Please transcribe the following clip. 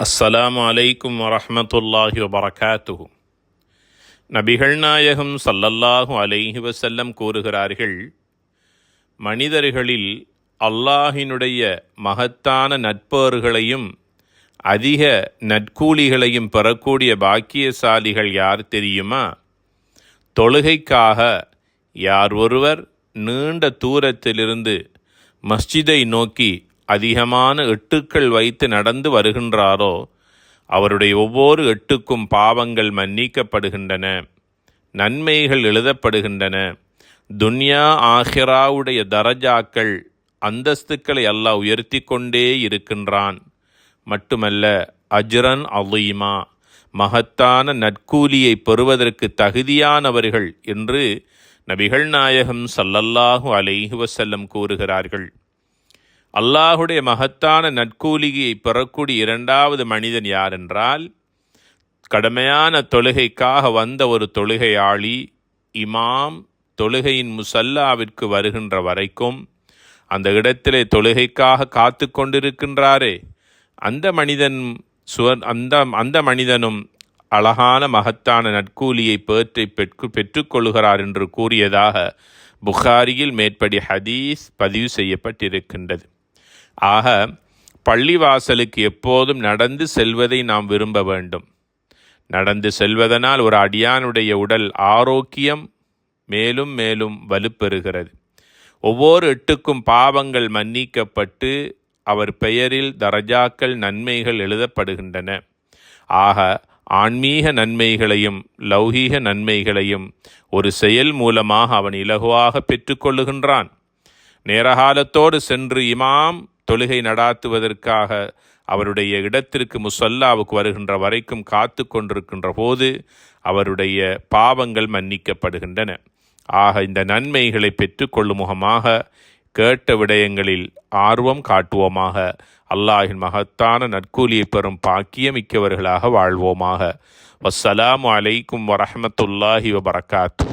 அஸ்ஸலாம் அலைக்கும் வரமத்துல்லாஹி வபரகாத்துஹு நபிகள் நாயகம் சல்லல்லாஹு அலைஹி வசல்லம் கூறுகிறார்கள் மனிதர்களில் அல்லாஹினுடைய மகத்தான நட்பேறுகளையும் அதிக நற்கூலிகளையும் பெறக்கூடிய பாக்கியசாலிகள் யார் தெரியுமா தொழுகைக்காக யார் ஒருவர் நீண்ட தூரத்திலிருந்து மஸ்ஜிதை நோக்கி அதிகமான எட்டுக்கள் வைத்து நடந்து வருகின்றாரோ அவருடைய ஒவ்வொரு எட்டுக்கும் பாவங்கள் மன்னிக்கப்படுகின்றன நன்மைகள் எழுதப்படுகின்றன. துன்யா ஆஹிராவுடைய தரஜாக்கள் அந்தஸ்துக்களை அல்லாஹ் உயர்த்தி கொண்டே இருக்கின்றான். மட்டுமல்ல அஜ்ரன் அலீமா மகத்தான நற்கூலியை பெறுவதற்கு தகுதியானவர்கள் என்று நபிகள் நாயகம் சல்லல்லாஹு அலைஹி வசல்லம் கூறுகிறார்கள். அல்லாஹுடைய மகத்தான நற்கூலியை பெறக்கூடிய இரண்டாவது மனிதன் யார் என்றால் கடமையான தொழுகைக்காக வந்த ஒரு தொழுகையாளி இமாம் தொழுகையின் முசல்லாவிற்கு வருகின்ற வரைக்கும் அந்த இடத்திலே தொழுகைக்காக காத்து கொண்டிருக்கின்றாரே. அந்த மனிதன் சுவர் அந்த அந்த மனிதனும் அழகான மகத்தான நற்கூலியை பேற்றை பெற்று பெற்றுக்கொள்கிறார் என்று கூறியதாக புகாரியில் மேற்படி ஹதீஸ் பதிவு செய்யப்பட்டிருக்கின்றது. ஆக பள்ளிவாசலுக்கு எப்போதும் நடந்து செல்வதை நாம் விரும்ப வேண்டும். நடந்து செல்வதனால் ஒரு அடியானுடைய உடல் ஆரோக்கியம் மேலும் மேலும் வலுப்பெறுகிறது. ஒவ்வொரு எட்டுக்கும் பாவங்கள் மன்னிக்கப்பட்டு அவர் பெயரில் தரஜாக்கள் நன்மைகள் எழுதப்படுகின்றன. ஆக ஆன்மீக நன்மைகளையும் லௌகீக நன்மைகளையும் ஒரு செயல் மூலமாக அவன் இலகுவாக பெற்றுக்கொள்ளுகின்றான் நேரகாலத்தோடு சென்று இமாம் தொழுகை நடாத்துவதற்காக அவருடைய இடத்திற்கு முசல்லாவுக்கு வருகின்ற வரைக்கும் காத்து கொண்டிருக்கின்ற போது அவருடைய பாவங்கள் மன்னிக்கப்படுகின்றன. ஆக இந்த நன்மைகளை பெற்றுக்கொள்ளும் முகமாக கேட்ட விடயங்களில் ஆர்வம் காட்டுவோமாக. அல்லாஹின் மகத்தான நற்கூலியை பெறும் பாக்கியமிக்கவர்களாக வாழ்வோமாக. வசலாம் அலைக்கும் வரமத்துல்லாஹி வபரகாத்து